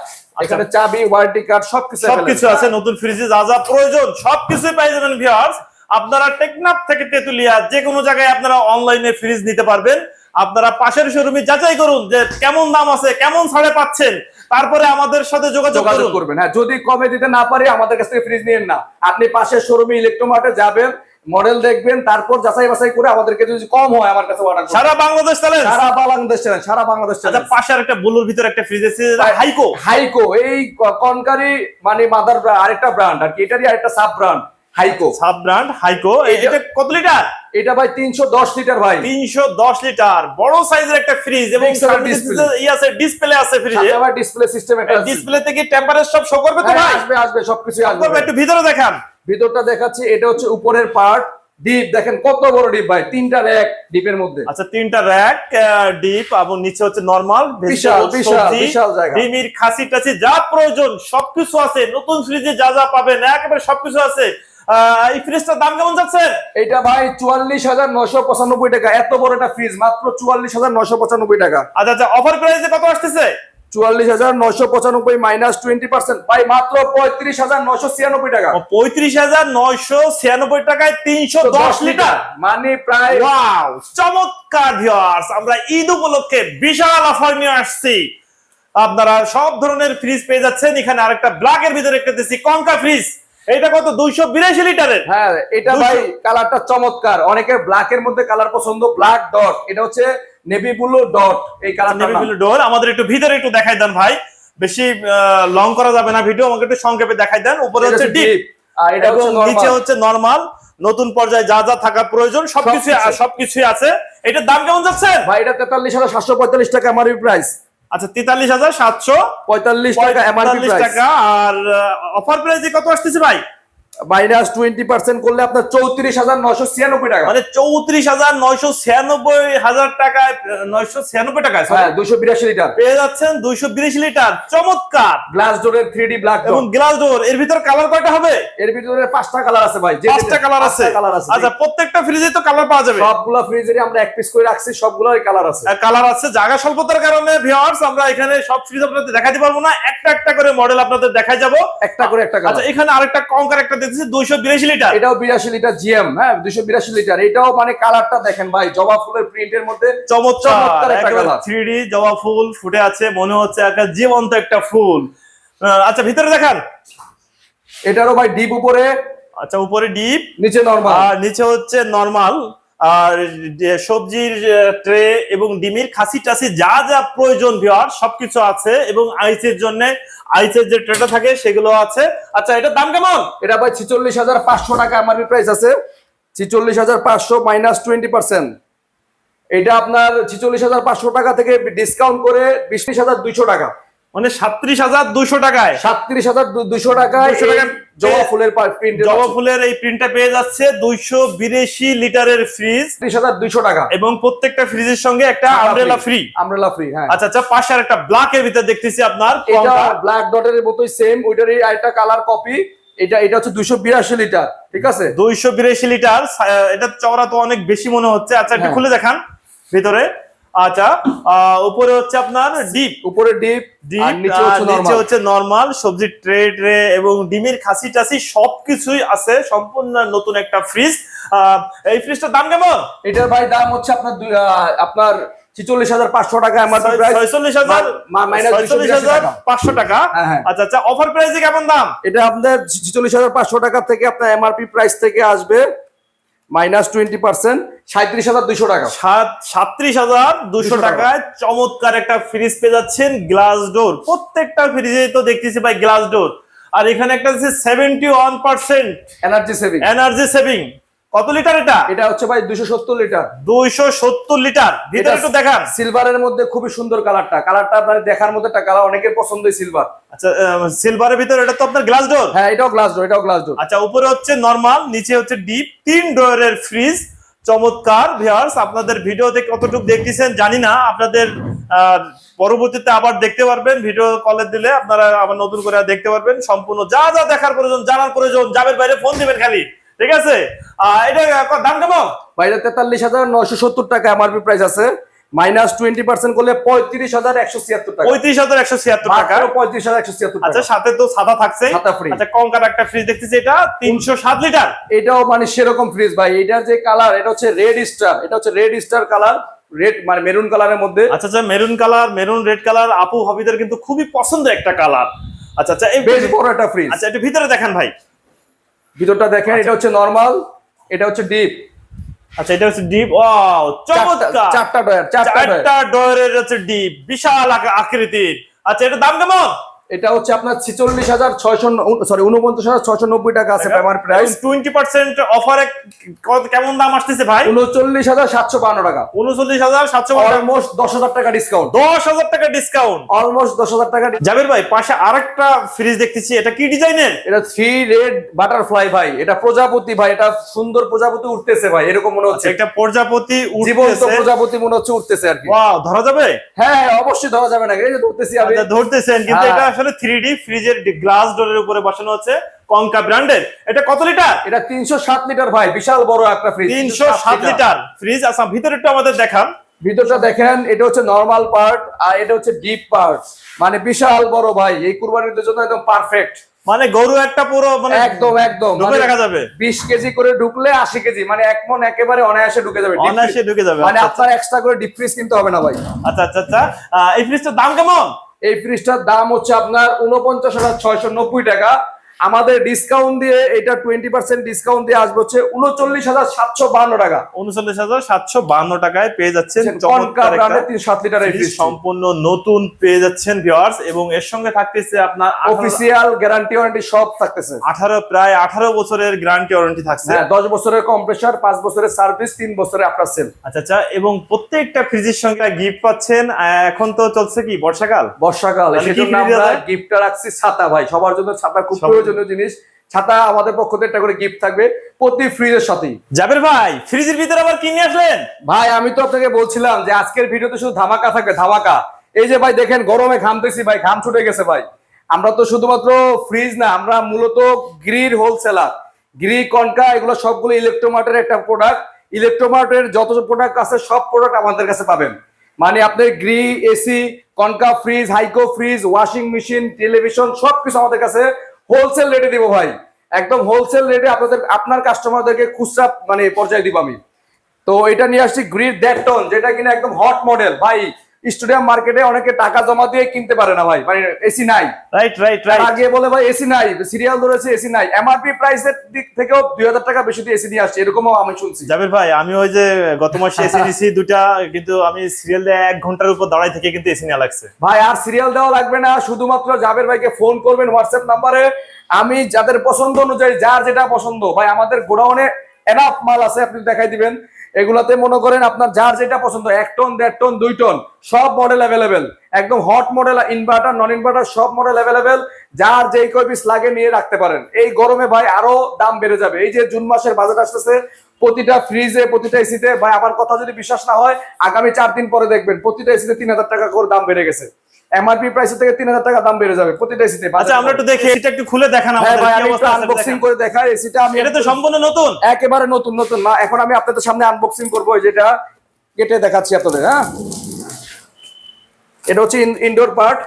[SPEAKER 1] এখানে চাবি ওয়ারেন্টি কার্ড সবকিছু
[SPEAKER 2] সবকিছু আছে নতুন ফ্রিজে যা যা প্রয়োজন সবকিছুই পেয়ে যাবেন ভিউয়ার্স আপনারা টেকনাফ থেকে তেতুলিয়া যে কোনো জায়গায় আপনারা অনলাইনে ফ্রিজ নিতে পারবেন। আপনারা পাশের শোরুমে যাচাই করুন যে কেমন দাম আছে কেমন ছাড়ে পাচ্ছেন। তারপরে আমাদের সাথে যোগাযোগ
[SPEAKER 1] করবেন। হ্যাঁ যদি কমে দিতে না পারি আমাদের কাছ থেকে ফ্রিজ নিয়েন না। আপনি পাশের শোরুমে ইলেকট্রোমার্টে যাবেন মডেল দেখবেন তারপর যাচাই বাছাই করে আমাদেরকে যদি কম হয় আমার কাছে অর্ডার
[SPEAKER 2] সারা বাংলাদেশ চ্যালেঞ্জ
[SPEAKER 1] সারা বাংলাদেশ চ্যালেঞ্জ সারা বাংলাদেশ
[SPEAKER 2] আচ্ছা
[SPEAKER 1] চ্যালেঞ্জ
[SPEAKER 2] পাশে একটা বুলুর ভিতরে একটা ফ্রিজ আছে হাইকো
[SPEAKER 1] হাইকো এই কনকারি মানে মাদার আরেকটা ব্র্যান্ড আর কি এটারই আরেকটা sub brand Haiko
[SPEAKER 2] sub brand Haiko
[SPEAKER 1] এটা-
[SPEAKER 2] কত লিটার?
[SPEAKER 1] এটা ভাই তিনশো দশ লিটার ভাই।
[SPEAKER 2] তিনশো দশ লিটার। বড় সাইজের একটা ফ্রিজ এবং
[SPEAKER 1] Big
[SPEAKER 2] ই আছে ডিসপ্লে আছে ফ্রিজে
[SPEAKER 1] আবার ডিসপ্লে সিস্টেম একটা আছে।
[SPEAKER 2] ডিসপ্লে থেকে টেম্পারেচার সব শো করবে তো
[SPEAKER 1] হ্যাঁ,
[SPEAKER 2] ভাই?
[SPEAKER 1] আসবে আসবে সবকিছু আসবে।
[SPEAKER 2] একটু ভিতরে দেখান।
[SPEAKER 1] ভিতরটা দেখাচ্ছি এটা হচ্ছে উপরের পার্ট ডিপ দেখেন কত বড় ডিপ ভাই তিনটা র্যাক ডিপের মধ্যে।
[SPEAKER 2] আচ্ছা তিনটা র্যাক ডিপ এবং নিচে হচ্ছে নরমাল
[SPEAKER 1] বিশাল, বিশাল, বিশাল জায়গা।
[SPEAKER 2] ডিমির খাসি টাসি যা প্রয়োজন সবকিছু আছে। নতুন ফ্রিজে যা যা পাবেন একেবারে সবকিছু আছে। এই ফ্রিজটার দাম কেমন যাচ্ছে?
[SPEAKER 1] এটা ভাই চুয়াল্লিশ হাজার নয়শো পঁচানব্বই টাকা। এত বড় একটা ফ্রিজ মাত্র চুয়াল্লিশ হাজার নয়শো পঁচানব্বই টাকা।
[SPEAKER 2] আচ্ছা আচ্ছা অফার প্রাইসে কত আসতেছে?
[SPEAKER 1] চুয়াল্লিশ হাজার নয়শো পঁচানব্বই মাইনাস টোয়েন্টি পার্সেন্ট ভাই মাত্র পঁয়ত্রিশ হাজার ছিয়ানব্বই টাকা।
[SPEAKER 2] পঁয়ত্রিশ হাজার ছিয়ানব্বই টাকায় তিনশো দশ লিটার
[SPEAKER 1] মানে প্রায়
[SPEAKER 2] চমৎকার ভিউয়ার্স আমরা ঈদ উপলক্ষে বিশাল অফার নিয়ে আসছি। আপনারা সব ধরনের ফ্রিজ পেয়ে যাচ্ছেন। এখানে আরেকটা ব্ল্যাক এর ভিতরে একটা দিচ্ছি কঙ্কা ফ্রিজ এটা কত? দুইশো বিরাশি লিটারের?
[SPEAKER 1] হ্যাঁ এটা ভাই কালারটা চমৎকার। অনেকের ব্ল্যাক এর মধ্যে কালার পছন্দ ব্ল্যাক ডট এটা হচ্ছে নেভি ব্লু ডট এই কালারটা
[SPEAKER 2] ডোর আমাদের একটু ভিতরে একটু দেখাই দেন ভাই। বেশি লং করা যাবে না ভিডিও আমাকে একটু সংক্ষেপে দেখাই দেন। উপরে হচ্ছে ডিপ
[SPEAKER 1] আর এটা
[SPEAKER 2] নিচে হচ্ছে নরমাল নতুন পর্যায়ে যা যা থাকা প্রয়োজন সবকিছু।
[SPEAKER 1] সবকিছু।
[SPEAKER 2] সবকিছুই আছে। এটার দাম কেমন যাচ্ছে?
[SPEAKER 1] ভাই এটা তেতাল্লিশ হাজার সাতশো পঁয়তাল্লিশ টাকা আমার প্রাইস
[SPEAKER 2] আচ্ছা তেতাল্লিশ হাজার সাতশো
[SPEAKER 1] পঁয়তাল্লিশ টাকা
[SPEAKER 2] আর অফার প্রাইস কত আসতেছে ভাই?
[SPEAKER 1] মাইনাস টোয়েন্টি পার্সেন্ট করলে আপনার চৌত্রিশ হাজার নশো ছিয়ানব্বই টাকা।
[SPEAKER 2] মানে চৌত্রিশ হাজার নয়শো ছিয়ানব্বই হাজার টাকায় নয়শো ছিয়ানব্বই sorry,
[SPEAKER 1] হ্যাঁ বিরাশি লিটার।
[SPEAKER 2] পেয়ে যাচ্ছেন দুইশো বিরিশ লিটার। চমৎকার!
[SPEAKER 1] গ্লাস ডোরের থ্রি ডি ব্ল্যাক
[SPEAKER 2] এবং গ্লাস ডোর এর ভিতর কালার কয়টা হবে?
[SPEAKER 1] এর ভিতরে পাঁচটা কালার আছে ভাই
[SPEAKER 2] পাঁচটা কালার আছে।
[SPEAKER 1] কালার আছে।
[SPEAKER 2] আচ্ছা প্রত্যেকটা ফ্রিজে তো কালার পাওয়া যাবে।
[SPEAKER 1] সবগুলা ফ্রিজেরই আমরা এক পিস করে রাখছি সবগুলোর কালার আছে।
[SPEAKER 2] কালার আছে। জায়গা স্বল্পতার কারণে ভিউয়ার্স আমরা এখানে সব ফ্রিজ আপনাদের দেখাতে পারব না। একটা একটা করে মডেল আপনাদের দেখাই যাব।
[SPEAKER 1] একটা করে একটা
[SPEAKER 2] আচ্ছা এখানে আরেকটা কঙ্কার একটা দেখতেছি দুইশো বিরাশি লিটার।
[SPEAKER 1] এটাও বিরাশি লিটার জিএম হ্যাঁ দুশো বিরাশি লিটার। এটাও মানে কালারটা দেখেন ভাই জবা ফুলের প্রিন্টের মধ্যে চমৎকার
[SPEAKER 2] থ্রি ডি জবা ফুল ফুটে আছে মনে হচ্ছে একটা জীবন্ত একটা ফুল। আচ্ছা ভিতরে দেখান।
[SPEAKER 1] এটারও ভাই ডিপ উপরে
[SPEAKER 2] আচ্ছা উপরে ডিপ
[SPEAKER 1] নিচে নর্মাল
[SPEAKER 2] আর নিচে হচ্ছে নরমাল আর সবজির ট্রে এবং ডিমের খাসি টাসি যা যা প্রয়োজন ভিওয়ার সবকিছু আছে এবং আইসের জন্য, আইসের যে ট্রেটা থাকে সেগুলো আছে। আচ্ছা এটার দাম কেমন?
[SPEAKER 1] এটা ভাই ছিচল্লিশ হাজার পাঁচশো টাকা এমআরপি প্রাইস আছে। ছিচল্লিশ হাজার পাঁচশো মাইনাস টোয়েন্টি পার্সেন্ট এটা আপনার ছিচল্লিশ হাজার পাঁচশো টাকা থেকে ডিসকাউন্ট করে বিশ হাজার দুইশো টাকা।
[SPEAKER 2] মানে সাত্রিশ হাজার দুইশো টাকায়।
[SPEAKER 1] সাতত্রিশ হাজার দুইশো টাকায়
[SPEAKER 2] 200 টাকা
[SPEAKER 1] এই জবা ফুলের প্রিন্ট
[SPEAKER 2] জবা ফুলের এই প্রিন্টটা পেয়ে যাচ্ছে দুইশো বিরাশি লিটারের ফ্রিজ
[SPEAKER 1] ত্রিশ হাজার দুইশো টাকা।
[SPEAKER 2] এবং প্রত্যেকটা ফ্রিজের সঙ্গে একটা আমব্রেলা ফ্রি
[SPEAKER 1] আমরেলা ফ্রি হ্যাঁ।
[SPEAKER 2] আচ্ছা আচ্ছা পাশে আর একটা ব্ল্যাক এর ভিতরে দেখতেছি আপনার
[SPEAKER 1] এটা ব্ল্যাক ডটের মতোই সেম ওইটারই আরেকটা কালার কপি এটা এটা হচ্ছে দুইশো বিরাশি লিটার ঠিক আছে?
[SPEAKER 2] দুইশো বিরাশি লিটার এটা চওড়া তো অনেক বেশি মনে হচ্ছে। আচ্ছা একটু
[SPEAKER 1] হ্যাঁ।
[SPEAKER 2] খুলে দেখান ভিতরে। আচ্ছা উপরে হচ্ছে আপনার ডিপ।
[SPEAKER 1] উপরে ডিপ নিচে হচ্ছে নরমাল
[SPEAKER 2] সবজির ট্রে ট্রে এবং ডিমের খাসি টাসি সবকিছুই আছে সম্পূর্ণ নতুন একটা ফ্রিজ এই ফ্রিজটার দাম কেমন?
[SPEAKER 1] এটার ভাই দাম হচ্ছে আপনার আপনার ছিচল্লিশ হাজার পাঁচশো টাকা
[SPEAKER 2] ছয়চল্লিশ হাজার ছয়চল্লিশ হাজার পাঁচশো টাকা?
[SPEAKER 1] হ্যাঁ, হ্যাঁ।
[SPEAKER 2] আচ্ছা আচ্ছা অফার প্রাইসে কেমন দাম?
[SPEAKER 1] এটা আপনার ছিচল্লিশ হাজার পাঁচশো টাকা থেকে আপনার এমআরপি প্রাইস থেকে আসবে মাইনাস টোয়েন্টি পার্সেন্ট সাঁত্রিশ হাজার দুশো টাকা।
[SPEAKER 2] সাত সাত্রিশ হাজার দুশো টাকায় চমৎকার একটা ফ্রিজ পেয়ে যাচ্ছেন গ্লাস ডোর প্রত্যেকটা ফ্রিজে তো দেখতেছি ভাই গ্লাস ডোর আর এখানে একটা আছে seventy one percent
[SPEAKER 1] energy saving
[SPEAKER 2] energy saving কত লিটার এটা?
[SPEAKER 1] এটা হচ্ছে ভাই দুশো সত্তর লিটার।
[SPEAKER 2] দুইশো সত্তর লিটার। ভিতরে একটু দেখান।
[SPEAKER 1] সিলভারের মধ্যে খুবই সুন্দর কালারটা। কালারটা আপনার দেখার মধ্যে একটা কালার অনেকের পছন্দই সিলভার।
[SPEAKER 2] আচ্ছা সিলভারের ভিতরে এটা তো আপনার গ্লাস ডোর
[SPEAKER 1] হ্যাঁ এটাও গ্লাস ডোর এটাও গ্লাস ডোর
[SPEAKER 2] আচ্ছা উপরে হচ্ছে নরমাল নিচে হচ্ছে ডিপ তিন ডোরের ফ্রিজ চমৎকার ভিউয়ার্স আপনাদের ভিডিও ভিডিওতে কতটুকু দেখতেছেন জানি না। আপনাদের পরবর্তীতে আবার দেখতে পারবেন। ভিডিও কলে দিলে আপনারা আবার নতুন করে দেখতে পারবেন। সম্পূর্ণ যা যা দেখার প্রয়োজন জানার প্রয়োজন যাবের বাইরে ফোন দিবেন খালি। ঠিক আছে? এটা দাম কেমন?
[SPEAKER 1] বাইরে তেতাল্লিশ হাজার নয়শো সত্তর টাকা এমআরপি প্রাইস আছে। মাইনাস টোয়েন্টি পার্সেন্ট করলে পঁয়ত্রিশ হাজার একশো ছিয়াত্তর টাকা।
[SPEAKER 2] পঁয়ত্রিশ হাজার একশো ছিয়াত্তর টাকা।
[SPEAKER 1] পঁয়ত্রিশ হাজার একশো ছিয়াত্তর
[SPEAKER 2] আচ্ছা সাথে তো সাদা থাকছে
[SPEAKER 1] সাদা free।
[SPEAKER 2] আচ্ছা কঙ্কার একটা ফ্রিজ দেখতেছি এটা তিনশো সাত লিটার।
[SPEAKER 1] এটাও মানে সেরকম ফ্রিজ ভাই এটার যে কালার এটা হচ্ছে রেড স্টার এটা হচ্ছে রেড স্টার কালার রেড মানে মেরুন কালারের মধ্যে।
[SPEAKER 2] আচ্ছা আচ্ছা maroon colour maroon red colour আপু হবিদের কিন্তু খুবই পছন্দের একটা কালার আচ্ছা আচ্ছা এই
[SPEAKER 1] বেশ বড় একটা ফ্রিজ
[SPEAKER 2] আচ্ছা একটু ভিতরে দেখেন ভাই।
[SPEAKER 1] ভিতরটা দেখেন এটা হচ্ছে নরমাল এটা হচ্ছে ডিপ
[SPEAKER 2] আচ্ছা এটা হচ্ছে ডিপ ওয়াও চমৎকার।
[SPEAKER 1] চারটা ডয়ার চারটা ডয়ার
[SPEAKER 2] চারটা ডয়ের হচ্ছে ডিপ বিশাল আকা- আকৃতির। আচ্ছা এটা দাম কেমন?
[SPEAKER 1] এটা হচ্ছে আপনার ছিচল্লিশ হাজার ছয়শো সরি উনপঞ্চাশ হাজার ছয়শো নব্বই টাকা আছে আমার প্রাইস
[SPEAKER 2] টোয়েন্টি পার্সেন্ট অফারে কেমন দাম আসতেছে ভাই?
[SPEAKER 1] উনচল্লিশ হাজার সাতশো বান্ন টাকা।
[SPEAKER 2] উনচল্লিশ হাজার সাতশো
[SPEAKER 1] অলমোস্ট দশ হাজার টাকা ডিসকাউন্ট
[SPEAKER 2] দশ হাজার টাকা ডিসকাউন্ট
[SPEAKER 1] অলমোস্ট দশ হাজার টাকা
[SPEAKER 2] জাবির ভাই পাশে আরেকটা ফ্রিজ দেখতেছি এটা কি ডিজাইনের?
[SPEAKER 1] এটা থ্রি রেড বাটারফ্লাই ভাই এটা প্রজাপতি ভাই এটা সুন্দর প্রজাপতি উঠতেছে ভাই এরকম মনে হচ্ছে।
[SPEAKER 2] একটা প্রজাপতি
[SPEAKER 1] জীবন্ত প্রজাপতি মনে হচ্ছে উঠতেছে আর কি।
[SPEAKER 2] ধরা যাবে?
[SPEAKER 1] হ্যাঁ হ্যাঁ, অবশ্যই ধরা যাবে না এই যে ধরতেছি
[SPEAKER 2] আচ্ছা, ধরতেছেন কিন্তু
[SPEAKER 1] হ্যাঁ।
[SPEAKER 2] এটা আসলে থ্রি ডি ফ্রিজের গ্লাস ডোরের উপরে বসানো হচ্ছে কঙ্কা ব্র্যান্ডের এটা কত লিটার
[SPEAKER 1] এটা তিনশো সাত লিটার ভাই বিশাল বড় একটা ফ্রিজ
[SPEAKER 2] তিনশো সাত লিটার ফ্রিজ আচ্ছা ভিতরে একটু আমাদের দেখান।
[SPEAKER 1] ভিতরটা দেখেন এটা হচ্ছে নরমাল পার্ট আর এটা হচ্ছে ডিপ পার্ট মানে বিশাল বড় ভাই এই কুরবানির জন্য একদম পারফেক্ট
[SPEAKER 2] মানে গরু একটা পুরো মানে
[SPEAKER 1] একদম একদম।
[SPEAKER 2] ঢুকে রাখা যাবে।
[SPEAKER 1] বিশ কেজি করে ঢুকলে আশি কেজি মানে এক মন একেবারে অনায়াসে ঢুকে যাবে।
[SPEAKER 2] অনায়াসে ঢুকে যাবে
[SPEAKER 1] মানে
[SPEAKER 2] আচ্ছা,
[SPEAKER 1] আপনার এক্সট্রা করে ডিপ ফ্রিজ কিনতে হবে না ভাই।
[SPEAKER 2] আচ্ছা আচ্ছা আচ্ছা। এই ফ্রিজটার দাম কেমন?
[SPEAKER 1] এই ফ্রিজটার দাম হচ্ছে আপনার উনপঞ্চাশ হাজার ছয়শো নব্বই টাকা। আমাদের ডিসকাউন্ট দিয়ে এটা টোয়েন্টি পার্সেন্ট ডিসকাউন্ট দিয়ে আসবে হচ্ছে উনচল্লিশ হাজার সাতশো বান্ন টাকা।
[SPEAKER 2] উনচল্লিশ হাজার সাতশো বান্ন টাকায় পেয়ে যাচ্ছেন
[SPEAKER 1] তিন সাত লিটারের
[SPEAKER 2] সম্পূর্ণ নতুন পেয়ে যাচ্ছেন ভিউয়ার্স এবং এর সঙ্গে থাকতেছে আপনার
[SPEAKER 1] অফিসিয়াল গ্যারান্টি ওয়ারেন্টি সব থাকতেছে।
[SPEAKER 2] আঠারো প্রায় আঠারো বছরের গ্যারান্টি ওয়ারেন্টি থাকছে।
[SPEAKER 1] হ্যাঁ দশ বছরের কম্প্রেসার পাঁচ বছরের সার্ভিস তিন বছরে আপনার সেল
[SPEAKER 2] আচ্ছা আচ্ছা এবং প্রত্যেকটা ফ্রিজের সঙ্গে গিফট পাচ্ছেন এখন তো চলছে কি বর্ষাকাল?
[SPEAKER 1] বর্ষাকাল? গিফটটা রাখছি ছাতা ভাই সবার জন্য ছাতা খুব
[SPEAKER 2] সবার-
[SPEAKER 1] প্রয়োজনীয় জিনিস ছাতা আমাদের পক্ষ থেকে একটা করে গিফট থাকবে প্রতি ফ্রিজের সাথেই।
[SPEAKER 2] জাবের ভাই ফ্রিজের ভিতরে আবার কি নিয়ে আসলেন?
[SPEAKER 1] ভাই আমি তো আপনাকে বলছিলাম যে আজকের ভিডিওতে শুধু ধামাকা থাকবে ধামাকা। এই যে ভাই দেখেন গরমে ঘামতেছি ভাই ঘাম ছুটে গেছে ভাই। আমরা তো শুধুমাত্র ফ্রিজ না আমরা মূলত গ্রির হোলসেলার গ্রি কনকা এগুলো সবগুলো ইলেকট্রোমার্টের একটা প্রোডাক্ট ইলেকট্রোমার্টের যত প্রোডাক্ট আছে সব প্রোডাক্ট আমাদের কাছে পাবেন। মানে আপনি Gree AC Konka fridge Haiko fridge washing machine television সবকিছু আমাদের কাছে হোলসেল রেটে দিব ভাই। একদম হোলসেল রেটে আপনাদের, আপনার কাস্টমারদেরকে খুচরা মানে পর্যায়ে দিব আমি। তো এটা নিয়ে আসছি গ্রিড টন যেটা কিনা একদম হট মডেল ভাই স্টেডিয়াম মার্কেটে অনেকে টাকা জমা দিয়ে কিনতে পারে না ভাই মানে এসি নাই।
[SPEAKER 2] রাইট রাইট রাইট
[SPEAKER 1] আগে বলে ভাই এসি নাই সিরিয়াল ধরেছে এসি নাই। এমআরপি প্রাইসের দিক থেকেও দুই হাজার টাকা বেশি দিয়ে এসি নিয়ে আসছে এরকমও আমি শুনছি।
[SPEAKER 2] জাবের ভাই আমি ওই যে গত মাসে এসি নিছি <laughs> দুটা কিন্তু আমি সিরিয়াল দিয়ে এক ঘণ্টার উপর দাঁড়াই থেকে কিন্তু এসি নেওয়া লাগছে।
[SPEAKER 1] ভাই আর সিরিয়াল দেওয়া লাগবে না শুধুমাত্র জাবের ভাইকে ফোন করবেন হোয়াটসঅ্যাপ নাম্বারে আমি যাদের পছন্দ অনুযায়ী যার যেটা পছন্দ ভাই আমাদের গোডাউনে এনাফ মাল আছে, আপনি দেখাই দিবেন। এগুলাতে মনে করেন আপনার যার যেটা পছন্দ, এক টন, দেড় টন, দুই টন, সব মডেল অ্যাভেলেবেল একদম hot model inverter non inverter সব মডেল অ্যাভেলেবেল যার যেই কয় পিস লাগে নিয়ে রাখতে পারেন। এই গরমে ভাই আরও দাম বেড়ে যাবে। এই যে জুন মাসের বাজেট আসতেছে, প্রতিটা ফ্রিজে প্রতিটা এসিতে ভাই আমার কথা যদি বিশ্বাস না হয়, আগামী চার দিন পরে দেখবেন, প্রতিটা এসিতে তিন হাজার টাকা করে দাম বেড়ে গেছে। এমআরপি প্রাইস থেকে টাকা দাম বেড়ে যাবে প্রতিটা এসিতে
[SPEAKER 2] আচ্ছা আমরা একটু দেখি এটা একটু খুলে দেখান
[SPEAKER 1] হ্যাঁ
[SPEAKER 2] আমাদের
[SPEAKER 1] ভাই আমি একটু আনবক্সিং করে দেখাই এসিটা আমি
[SPEAKER 2] এটা তো সম্পূর্ণ নতুন?
[SPEAKER 1] একেবারে নতুন নতুন না। এখন আমি আপনাদের সামনে আনবক্সিং করব যেটা কেটে দেখাচ্ছি আপনাদের হ্যাঁ? এটা হচ্ছে ইনডোর পার্ট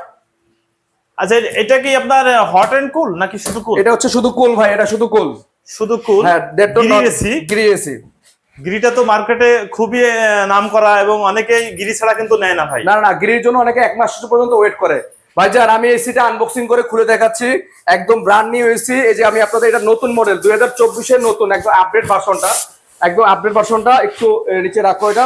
[SPEAKER 2] আচ্ছা এটা কি আপনার হট এন্ড কুল নাকি শুধু কুল
[SPEAKER 1] এটা হচ্ছে শুধু কুল ভাই এটা শুধু কুল
[SPEAKER 2] শুধু কুল
[SPEAKER 1] হ্যাঁ দেড় টন গ্রি এসি
[SPEAKER 2] গিরিটা তো মার্কেটে খুবই নাম করা এবং অনেকেই গিরি ছাড়া কিন্তু নেয় না ভাই।
[SPEAKER 1] না না, গিরির জন্য অনেকে এক মাস পর্যন্ত ওয়েট করে। ভাই ভাইজান, আমি এসিটা আনবক্সিং করে খুলে দেখাচ্ছি। একদম ব্র্যান্ড নিউ এসি এই যে আমি আপনাদের এটা নতুন মডেল দুই হাজার চব্বিশের নতুন, একদম আপডেট ভার্সনটা একদম আপডেট ভার্সনটা একটু নিচে রাখো এটা।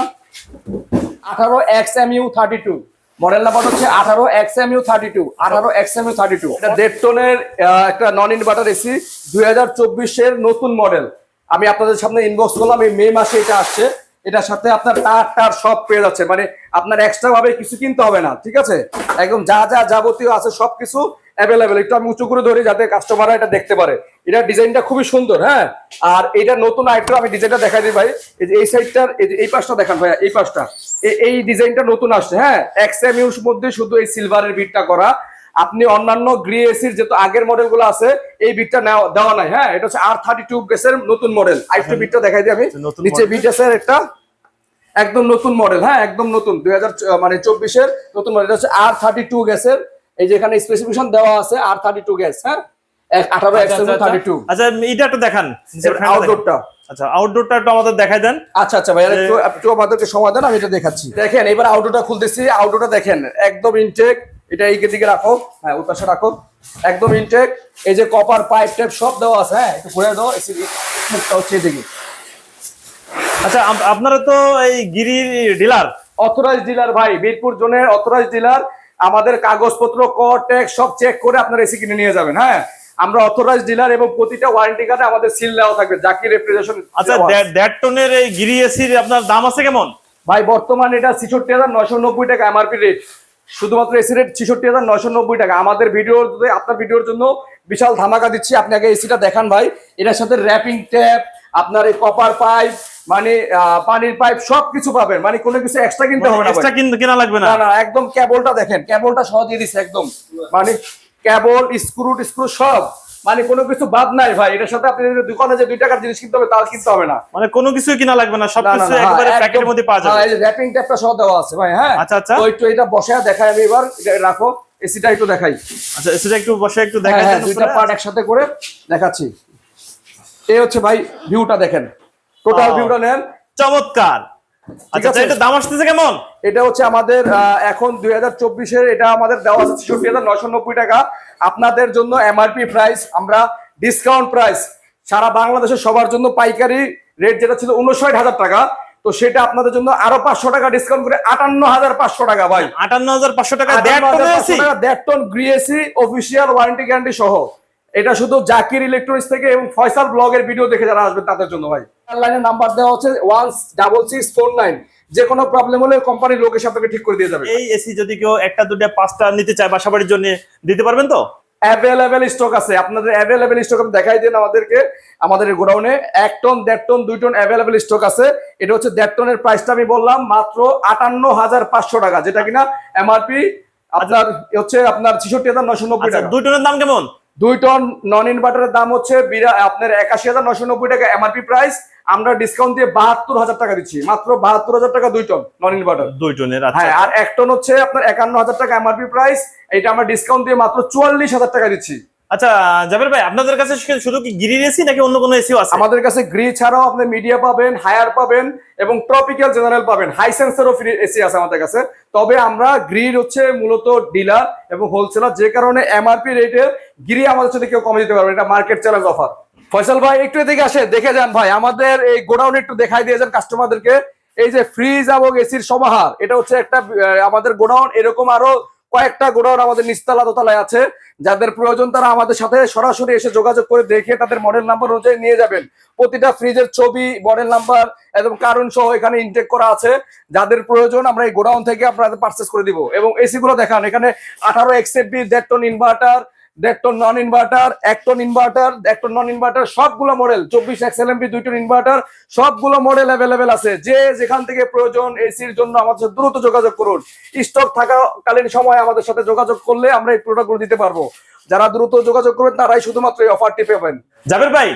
[SPEAKER 1] আঠারো X M U thirty two model number হচ্ছে আঠারো X M U thirty two আঠারো X M U thirty two এটা দেড় টনের একটা নন ইনভার্টার এসি দুই হাজার চব্বিশের নতুন মডেল আমি আপনাদের সামনে ইনবক্স করলাম, এই মে মাসে এটা আসছে। এটার সাথে আপনার তার টার সব পেয়ে যাচ্ছে। মানে আপনার এক্সট্রা ভাবে কিছু কিনতে হবে না, ঠিক আছে? একদম যা যা যাবতীয় আছে সবকিছু অ্যাভেলেবেল একটু আমি উঁচু করে ধরি যাতে কাস্টমাররা এটা দেখতে পারে। এটা ডিজাইনটা খুবই সুন্দর হ্যাঁ? আর এটা নতুন আইটেম আমি ডিজাইনটা দেখাই দিই ভাই। এই যে এই সাইডটার এই পাশটা দেখান ভাই এই পাশটা। এই ডিজাইনটা নতুন আসছে হ্যাঁ? এক্সএম ইউর মধ্যে শুধু এই সিলভারের বিটটা করা। আপনি অন্যান্য গ্রি এসির যেহেতু আগের মডেলগুলো আছে এই বিটটা দেওয়া নাই হ্যাঁ? এটা হচ্ছে আর থার্টি টু গ্যাসের নতুন মডেল আইফটো বিটটা দেখাই দিই আমি। নিচে। বিট আছে একটা একদম নতুন মডেল হ্যাঁ? একদম নতুন দুই মানে চব্বিশের নতুন মডেল হচ্ছে আর থার্টি টু গ্যাসের এই যে এখানে স্পেসিফিকেশন দেওয়া আছে আর থার্টি টু গ্যাস হ্যাঁ আঠারো
[SPEAKER 2] আচ্ছা, আচ্ছা,
[SPEAKER 1] থার্টি টু
[SPEAKER 2] আচ্ছা এটা একটু দেখান। নিচের ফ্যানটা দেখান।
[SPEAKER 1] আউটডোরটা
[SPEAKER 2] আচ্ছা আউটডোরটা একটু আমাদের দেখাই দেন।
[SPEAKER 1] আচ্ছা আচ্ছা ভাই একটু আমাদেরকে সময় দেন আমি এটা দেখাচ্ছি। দেখেন এবার আউটোটা খুলতেছি। আউটোটা দেখেন একদম ইনটেক এটা এই দিকে রাখো। হ্যাঁ ওই পাশে রাখো। একদম ইনটেক এই যে কপার পাইপ টাইপ সব দেওয়া আছে হ্যাঁ একটু ঘুরে দাও এসি মুখটা হচ্ছে এদিকে।
[SPEAKER 2] আচ্ছা আপ- আপনারা তো এই গিরি ডিলার।
[SPEAKER 1] অথরাইজ ডিলার ভাই বীরপুর জোনের অথরাইজ ডিলার আমাদের কাগজপত্র কর ট্যাক্স সব চেক করে আপনার এসি কিনে নিয়ে যাবেন হ্যাঁ। আমরা অথরাইজ ডিলার এবং প্রতিটা ওয়ারেন্টি কার্ডে আমাদের সিল দেওয়া থাকবে জাকি রেফ্রিজারেশন
[SPEAKER 2] আচ্ছা দেড় টনের এই গিরি এসির আপনার দাম আছে কেমন?
[SPEAKER 1] ভাই বর্তমানে এটা ছিষট্টি হাজার নয়শো নব্বই টাকা এমআরপি রেট শুধুমাত্র এসি রেট ছেষট্টি হাজার নয়শো নব্বই টাকা। আমাদের ভিডিওর আপনার ভিডিওর জন্য বিশাল ধামাকা দিচ্ছি। আপনি আগে এসিটা দেখান ভাই। এটার সাথে র্যাপিং ট্যাপ আপনার এই কপার পাইপ মানে আহ, পানির পাইপ সবকিছু পাবেন। মানে কোনো কিছু এক্সট্রা কিনতে হবে না এক্সট্রা
[SPEAKER 2] এক্সট্রা কিনা লাগবে না?
[SPEAKER 1] না একদম কেবলটা দেখেন। কেবলটা সহ দিয়ে দিচ্ছে একদম। মানে কেবল স্ক্রু স্ক্রু সব। মানে কোনো কিছু বাদ নাই ভাই এটার সাথে আপনি দোকানে যে দুই টাকার জিনিস কিনতে হবে তাও কিনতে হবে না।
[SPEAKER 2] মানে কোনো কিছু কিনা লাগবে না সবকিছু
[SPEAKER 1] না,
[SPEAKER 2] একেবারে
[SPEAKER 1] হ্যাঁ,
[SPEAKER 2] প্যাকেটের মধ্যে পাওয়া যাবে।
[SPEAKER 1] হ্যাঁ, এই যে র্যাপিং ট্যাপটা সহ দেওয়া আছে ভাই হ্যাঁ?
[SPEAKER 2] আচ্ছা, আচ্ছা।
[SPEAKER 1] তো একটু এটা বসে দেখাই আমি এবার রাখো এসিটা একটু দেখাই।
[SPEAKER 2] আচ্ছা সেটা একটু বসে একটু দেখাই
[SPEAKER 1] হ্যাঁ দুইটা পার্ট একসাথে করে দেখাচ্ছি। এই হচ্ছে ভাই ভিউটা দেখেন। টোটাল ভিউটা নেন।
[SPEAKER 2] চমৎকার। আচ্ছা এটা দাম আসতেছে কেমন?
[SPEAKER 1] এটা হচ্ছে আমাদের আহ, এখন দুই চব্বিশের এটা আমাদের দেওয়া আছে ছেষট্টি হাজার নয়শো নব্বই টাকা। আপনাদের জন্য এমআরপি প্রাইস আমরা ডিসকাউন্ট প্রাইস সারা বাংলাদেশের সবার জন্য পাইকারি রেট যেটা ছিল উনষাট হাজার টাকা। তো সেটা আপনাদের জন্য আরও পাঁচশো টাকা ডিসকাউন্ট করে আটান্ন হাজার পাঁচশো টাকা ভাই।
[SPEAKER 2] আটান্ন হাজার পাঁচশো? টাকা দেড় ton Gree AC
[SPEAKER 1] official warranty guarantee সহ। এটা শুধু জাকির ইলেকট্রনিক্স থেকে এবং ফয়সাল ব্লগের ভিডিও দেখে যারা আসবে তাদের জন্য ভাই। অনলাইনে নাম্বার দেওয়া হচ্ছে one double six four nine যে কোনো প্রবলেম হলে কোম্পানির লোক এসে আপনাকে ঠিক করে দিয়ে যাবে।
[SPEAKER 2] এই এসি যদি কেউ একটা দুটা পাঁচটা নিতে চায় বাসা বাড়ির জন্য দিতে পারবেন তো?
[SPEAKER 1] অ্যাভেলেবেল স্টক আছে। আপনাদের অ্যাভেলেবেল স্টক আপনি দেখাই দেন আমাদেরকে। আমাদের গোডাউনে এক টন দেড় টন দুই টন অ্যাভেলেবেল স্টক আছে। এটা হচ্ছে দেড় টনের প্রাইসটা আমি বললাম মাত্র আটান্ন হাজার পাঁচশো টাকা যেটা কিনা এমআরপি আপনার হচ্ছে আপনার ছেষট্টি হাজার নশো নব্বই
[SPEAKER 2] আচ্ছা
[SPEAKER 1] টাকা।
[SPEAKER 2] দুই টনের দাম কেমন?
[SPEAKER 1] দুই টন নন ইনভার্টারের দাম হচ্ছে আপনার একাশি হাজার নশো নব্বই টাকা এমআরপি প্রাইস আমরা ডিসকাউন্ট দিয়ে বাহাত্তর হাজার টাকা দিচ্ছি। মাত্র বাহাত্তর হাজার টাকা দুই টন নন ইনভার্টার
[SPEAKER 2] দুই টনের আচ্ছা।
[SPEAKER 1] হ্যাঁ আর এক টন হচ্ছে আপনার একান্ন হাজার টাকা এমআরপি প্রাইস এটা আমরা ডিসকাউন্ট দিয়ে মাত্র চুয়াল্লিশ হাজার টাকা দিচ্ছি।
[SPEAKER 2] আচ্ছা জাবের ভাই, আপনাদের কাছে শুধু কি গিরির এসি নাকি অন্য কোনো এসিও আছে?
[SPEAKER 1] আমাদের কাছে গ্রি ছাড়াও আপনি মিডিয়া পাবেন হায়ার পাবেন এবং ট্রপিক্যাল জেনারেল পাবেন। হাই সেন্সেরও ফ্রি এসি আছে আমাদের কাছে। তবে আমরা গ্রির হচ্ছে মূলত ডিলার এবং হোলসেলার যে কারণে এমআরপি রেটে গিরি আমাদের সাথে কেউ কমে দিতে পারবে এটা মার্কেট চ্যালেঞ্জ অফার ফয়সাল ভাই, একটু এদিকে আসে, দেখে যান ভাই। আমাদের এই গোডাউন একটু দেখাই দিয়ে যান কাস্টমারদেরকে এই যে ফ্রিজ এবং এসির সমাহার, এটা হচ্ছে একটা আমাদের গোডাউন এরকম আরও কয়েকটা গোডাউন আমাদের নিস্তালা দোতলায় আছে। যাদের প্রয়োজন তারা আমাদের সাথে সরাসরি এসে যোগাযোগ করে দেখে তাদের মডেল নাম্বার অনুযায়ী নিয়ে যাবেন। প্রতিটা ফ্রিজের ছবি মডেল নাম্বার এবং কারণ সহ এখানে ইনটেক করা আছে। যাদের প্রয়োজন আমরা এই গোডাউন থেকে আপনাদের পারচেস করে দিব। এবং এসি গুলো দেখান, এখানে আঠারো এক্সএফবি দেড় টন ইনভার্টার দেড় টন নন ইনভার্টার এক টন ইনভার্টার এক টন নন ইনভার্টার সবগুলো মডেল চব্বিশ এক্সএলএমপি দুই টন ইনভার্টার সবগুলো মডেল অ্যাভেলেবেল আছে। যে যেখান থেকে প্রয়োজন এসির জন্য আমাদের সাথে দ্রুত যোগাযোগ করুন। স্টক থাকাকালীন সময় আমাদের সাথে যোগাযোগ করলে আমরা এই প্রোডাক্টগুলো দিতে পারব। যারা দ্রুত যোগাযোগ করবেন তারাই শুধুমাত্র এই অফারটি পাবেন।
[SPEAKER 2] জাবের ভাই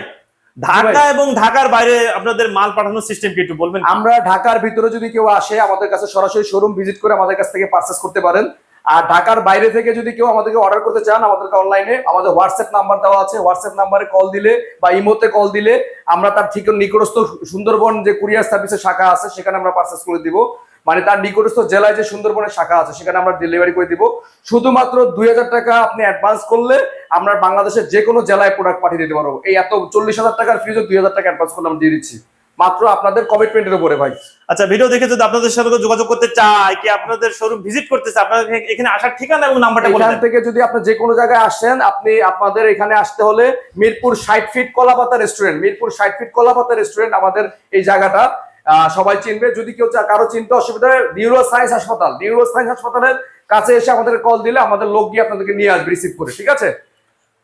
[SPEAKER 2] ঢাকা এবং ঢাকার বাইরে আপনাদের মাল পাঠানোর সিস্টেম কি একটু বলবেন?
[SPEAKER 1] আমরা ঢাকার ভিতরে যদি কেউ আসে আমাদের কাছে সরাসরি শোরুম ভিজিট করে আমাদের কাছ থেকে পারচেস করতে পারেন। আর ঢাকার বাইরে থেকে যদি কেউ আমাদেরকে অর্ডার করতে চান, আমাদেরকে অনলাইনে আমাদের হোয়াটসঅ্যাপ নাম্বার দেওয়া আছে। হোয়াটসঅ্যাপ নাম্বারে কল দিলে বা ইমোতে কল দিলে আমরা তার ঠিক নিকটস্থ সুন্দরবন যে কুরিয়ার সার্ভিসের শাখা আছে, সেখানে আমরা পারচেস করে দিব। মানে তার নিকটস্থ জেলায় যে সুন্দরবনের শাখা আছে, সেখানে আমরা ডেলিভারি করে দিব। শুধুমাত্র দুই হাজার টাকা আপনি অ্যাডভান্স করলে আমরা বাংলাদেশের যে কোনো জেলায় প্রোডাক্ট পাঠিয়ে দিতে পারব। এই এত চল্লিশ হাজার টাকার ফ্রিজও দুই হাজার টাকা অ্যাডভান্স করলে আমরা দিয়ে দিচ্ছি। মাত্র আপনাদের কমিটমেন্টের উপরে ভাই।
[SPEAKER 2] আচ্ছা ভিডিও দেখে যদি আপনাদের সাথে যোগাযোগ করতে চায় কি আপনাদের শোরুম ভিজিট করতে চায় আপনাদের এখানে- আসার ঠিকানা এবং নাম্বারটা বলে
[SPEAKER 1] এখান থেকে যদি আপনি যে কোনো জায়গায় আসেন আপনি আপনাদের এখানে আসতে হলে মিরপুর ষাট ফিট কলাপাতা রেস্টুরেন্ট মিরপুর ষাট ফিট কলাপাতা রেস্টুরেন্ট আমাদের এই জায়গাটা সবাই চিনবে। যদি কেউ কারও চিনতে অসুবিধা হয় নিউরো সায়েন্স হাসপাতাল নিউরো সায়েন্স হাসপাতালের কাছে এসে আমাদের কল দিলে আমাদের লোক গিয়ে আপনাদেরকে নিয়ে আসবে রিসিভ করে ঠিক আছে?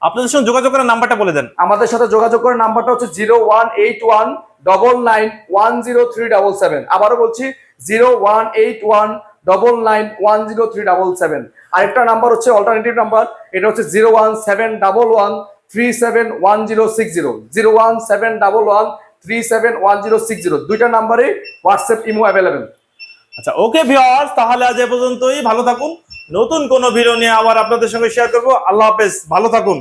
[SPEAKER 2] আপনাদের সঙ্গে যোগাযোগ করার নাম্বারটা বলে দেন।
[SPEAKER 1] আমাদের সাথে যোগাযোগ করার নাম্বারটা হচ্ছে zero one eight one double nine one zero three double seven আবারও বলছি zero one eight one double nine one zero three double seven আরেকটা নাম্বার হচ্ছে অল্টারনেটিভ নাম্বার এটা হচ্ছে zero one seven double one three seven one zero six zero zero one seven double one three seven one zero six zero দুইটা নাম্বারে হোয়াটসঅ্যাপ ইমো অ্যাভেলেবেল
[SPEAKER 2] আচ্ছা ওকে ভিউয়ার্স তাহলে আজ এ পর্যন্তই। ভালো থাকুন। নতুন কোনো ভিডিও নিয়ে আবার আপনাদের সঙ্গে শেয়ার করব। আল্লাহ হাফেজ। ভালো থাকুন।